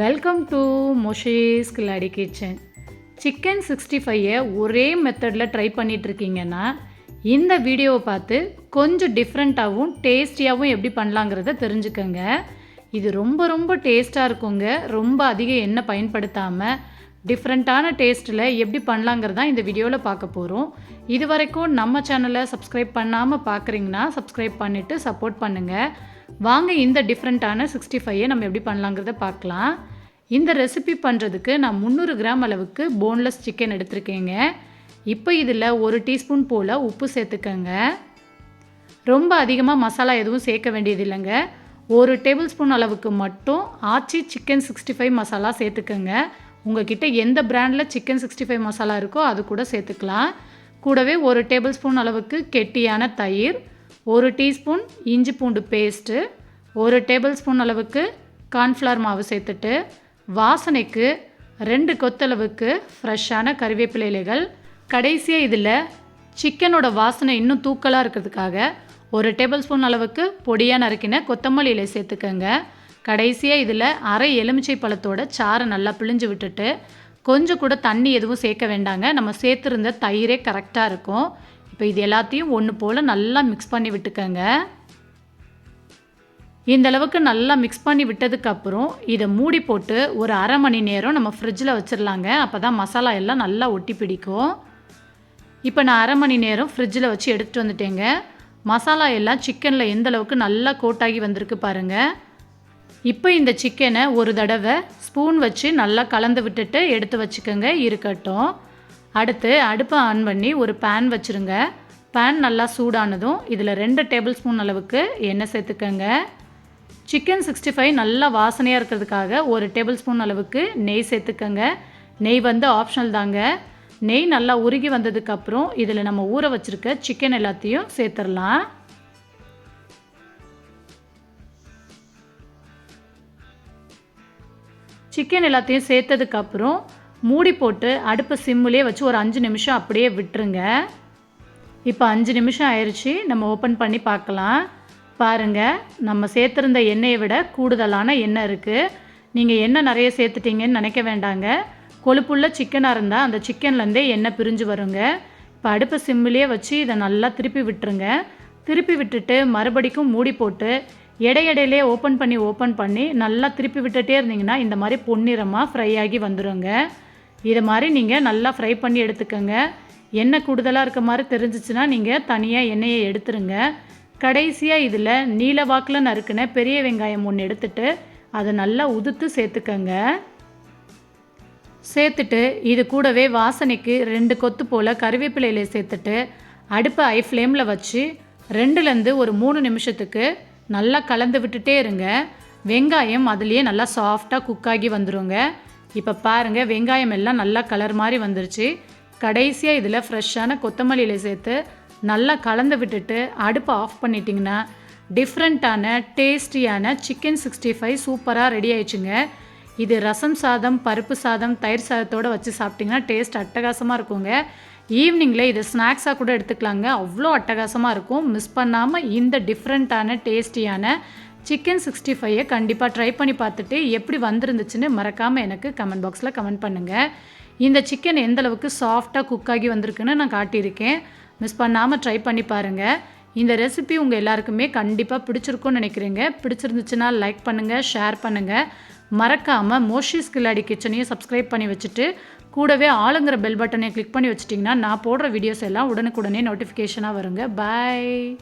Welcome to மொஷேஸ் Khiladi kitchen chicken sixty ஃபைவை ஒரே மெத்தடில் ட்ரை பண்ணிகிட்ருக்கீங்கன்னா இந்த வீடியோவை பார்த்து கொஞ்சம் டிஃப்ரெண்ட்டாகவும் டேஸ்டியாகவும் எப்படி பண்ணலாங்கிறத தெரிஞ்சுக்கோங்க. இது ரொம்ப ரொம்ப டேஸ்ட்டாக இருக்குங்க. ரொம்ப அதிக எண்ணெய் பயன்படுத்தாமல் டிஃப்ரெண்ட்டான டேஸ்ட்டில் எப்படி பண்ணலாங்கிறதா இந்த வீடியோவில் பார்க்க போகிறோம் இது வரைக்கும் நம்ம சேனலை சப்ஸ்கிரைப் பண்ணாமல் பார்க்குறீங்கன்னா சப்ஸ்கிரைப் பண்ணிவிட்டு சப்போர்ட் பண்ணுங்கள் வாங்க இந்த டிஃப்ரெண்ட்டான சிக்ஸ்டி ஃபைவை நம்ம எப்படி பண்ணலாங்கிறத பார்க்கலாம். இந்த ரெசிபி பண்ணுறதுக்கு நான் முந்நூறு கிராம் அளவுக்கு போன்லெஸ் சிக்கன் எடுத்திருக்கேங்க. இப்போ இதில் ஒரு டீஸ்பூன் போல் உப்பு சேர்த்துக்கங்க. ரொம்ப அதிகமாக மசாலா எதுவும் சேர்க்க வேண்டியது இல்லைங்க ஒரு டேபிள் ஸ்பூன் அளவுக்கு மட்டும் Aachi chicken sixty five masala சேர்த்துக்கோங்க. உங்ககிட்ட எந்த பிராண்டில் சிக்கன் சிக்ஸ்டி ஃபைவ் மசாலா இருக்கோ அது கூட சேர்த்துக்கலாம். கூடவே ஒரு டேபிள் ஸ்பூன் அளவுக்கு கெட்டியான தயிர் ஒரு டீஸ்பூன் இஞ்சி பூண்டு பேஸ்ட்டு ஒரு டேபிள் ஸ்பூன் அளவுக்கு கார்ன்ஃப்ளவர் மாவு சேர்த்துட்டு வாசனைக்கு ரெண்டு கொத்தளவுக்கு ஃப்ரெஷ்ஷான கறிவேப்பிலை இலைகள் கடைசியாக இதில் சிக்கனோட வாசனை இன்னும் தூக்கலாக இருக்கிறதுக்காக ஒரு டேபிள் ஸ்பூன் அளவுக்கு பொடியாக நறுக்கின கொத்தமல்லி இலை சேர்த்துக்கோங்க. கடைசியாக இதில் அரை எலுமிச்சை பழத்தோட சாறை நல்லா பிழிஞ்சு விட்டுட்டு கொஞ்சம் கூட தண்ணி எதுவும் சேர்க்க வேண்டாங்க. நம்ம சேர்த்துருந்த தயிரே கரெக்டாக இருக்கும். இப்போ இது எல்லாத்தையும் ஒன்று போல் நல்லா மிக்ஸ் பண்ணி விட்டுக்கோங்க. இந்தளவுக்கு நல்லா மிக்ஸ் பண்ணி விட்டதுக்கப்புறம் இதை மூடி போட்டு ஒரு அரை மணி நேரம் நம்ம ஃப்ரிட்ஜில் வச்சிடலாங்க அப்போ தான் மசாலா எல்லாம் நல்லா ஒட்டி பிடிக்கும். இப்போ நான் அரை மணி நேரம் ஃப்ரிட்ஜில் வச்சு எடுத்துகிட்டு வந்துட்டேங்க. மசாலா எல்லாம் சிக்கனில் எந்த அளவுக்கு நல்லா கோட்டாகி வந்திருக்கு பாருங்கள் இப்போ இந்த சிக்கனை ஒரு தடவை ஸ்பூன் வச்சு நல்லா கலந்து விட்டுட்டு எடுத்து வச்சுக்கோங்க. இருக்கட்டும். அடுத்து அடுப்பை ஆன் பண்ணி ஒரு பேன் வச்சுருங்க. பேன் நல்லா சூடானதும் இதில் ரெண்டு டேபிள் ஸ்பூன் அளவுக்கு எண்ணெய் சேர்த்துக்கோங்க. சிக்கன் சிக்ஸ்டி ஃபைவ் நல்லா வாசனையாக இருக்கிறதுக்காக ஒரு டேபிள் ஸ்பூன் அளவுக்கு நெய் சேர்த்துக்கோங்க. நெய் வந்து ஆப்ஷனல் தாங்க. நெய் நல்லா உருகி வந்ததுக்கப்புறம் இதில் நம்ம ஊற வச்சுருக்க சிக்கன் எல்லாத்தையும் சேர்த்துடலாம். சிக்கன் எல்லாத்தையும் சேர்த்ததுக்கப்புறம் மூடி போட்டு அடுப்பை சிம்முலேயே வச்சு ஒரு அஞ்சு நிமிஷம் அப்படியே விட்டுருங்க. இப்போ அஞ்சு நிமிஷம் ஆயிடுச்சு நம்ம ஓப்பன் பண்ணி பார்க்கலாம். பாருங்கள் நம்ம சேர்த்துருந்த எண்ணெயை விட கூடுதலான எண்ணெய் இருக்குது நீங்கள் எண்ணெய் நிறைய சேர்த்துட்டீங்கன்னு நினைக்க வேண்டாங்க. கொழுப்புள்ள சிக்கனாக இருந்தால் அந்த சிக்கன்லேருந்தே எண்ணெய் பிரிஞ்சு வருங்க. இப்போ அடுப்பை சிம்மிலே வச்சு இதை நல்லா திருப்பி விட்டுருங்க. திருப்பி விட்டுட்டு மறுபடிக்கும் மூடி போட்டு இடையிடையிலே ஓப்பன் பண்ணி ஓப்பன் பண்ணி நல்லா திருப்பி விட்டுட்டே இருந்தீங்கன்னா இந்த மாதிரி பொன்னிறமாக ஃப்ரை ஆகி வந்துடுங்க இதை மாதிரி நீங்கள் நல்லா ஃப்ரை பண்ணி எடுத்துக்கோங்க. எண்ணெய் கூடுதலாக இருக்க மாதிரி தெரிஞ்சிச்சுன்னா நீங்கள் தனியாக எண்ணெயை எடுத்துருங்க. கடைசியாக இதில் நீல வாக்கில் நறுக்குன பெரிய வெங்காயம் ஒன்று எடுத்துட்டு அதை நல்லா உதுத்து சேர்த்துக்கங்க. சேர்த்துட்டு இது கூடவே வாசனைக்கு ரெண்டு கொத்து போல் கருவேப்பிலையில சேர்த்துட்டு அடுப்பை ஐ ஃப்ளேமில் வச்சு ரெண்டுலேருந்து ஒரு மூணு நிமிஷத்துக்கு நல்லா கலந்து விட்டுட்டே இருங்க. வெங்காயம் அதுலேயே நல்லா சாஃப்டாக குக் ஆகி வந்துருங்க. இப்போ பாருங்கள் வெங்காயம் எல்லாம் நல்லா கலர் மாதிரி வந்துருச்சு. கடைசியாக இதில் ஃப்ரெஷ்ஷான கொத்தமல்லியில் சேர்த்து நல்லா கலந்து விட்டுட்டு அடுப்பை ஆஃப் பண்ணிட்டிங்கன்னா டிஃப்ரெண்ட்டான டேஸ்டியான சிக்கன் சிக்ஸ்டி ஃபைவ் சூப்பராக ரெடி ஆயிடுச்சுங்க. இது ரசம் சாதம் பருப்பு சாதம் தயிர் சாதத்தோடு வச்சு சாப்பிட்டிங்கன்னா டேஸ்ட் அட்டகாசமாக இருக்குங்க. ஈவினிங்கில் இதை ஸ்நாக்ஸாக கூட எடுத்துக்கலாங்க. அவ்வளோ அட்டகாசமாக இருக்கும். மிஸ் பண்ணாமல் இந்த டிஃப்ரெண்ட்டான டேஸ்டியான சிக்கன் சிக்ஸ்டி ஃபைவை கண்டிப்பாக ட்ரை பண்ணி பார்த்துட்டு எப்படி வந்திருந்துச்சுன்னு மறக்காமல் எனக்கு கமெண்ட் பாக்ஸில் கமெண்ட் பண்ணுங்கள் இந்த சிக்கன் எந்தளவுக்கு சாஃப்டாக குக் ஆகி வந்திருக்குன்னு நான் காட்டியிருக்கேன். மிஸ் பண்ணாமல் ட்ரை பண்ணி பாருங்கள் இந்த ரெசிபி உங்கள் எல்லாருக்குமே கண்டிப்பாக பிடிச்சிருக்கும்னு நினைக்கிறீங்க. பிடிச்சிருந்துச்சுன்னா லைக் பண்ணுங்கள் ஷேர் பண்ணுங்கள் மறக்காமல் மோஷிஸ் கில்லாடி கிச்சனையும் சப்ஸ்கிரைப் பண்ணி வச்சுட்டு கூடவே ஆளுங்கிற பெல் பட்டனை கிளிக் பண்ணி வச்சிட்டிங்கன்னா நான் போடுற வீடியோஸ் எல்லாம் உடனுக்குடனே நோட்டிஃபிகேஷனாக வருங்க. பாய்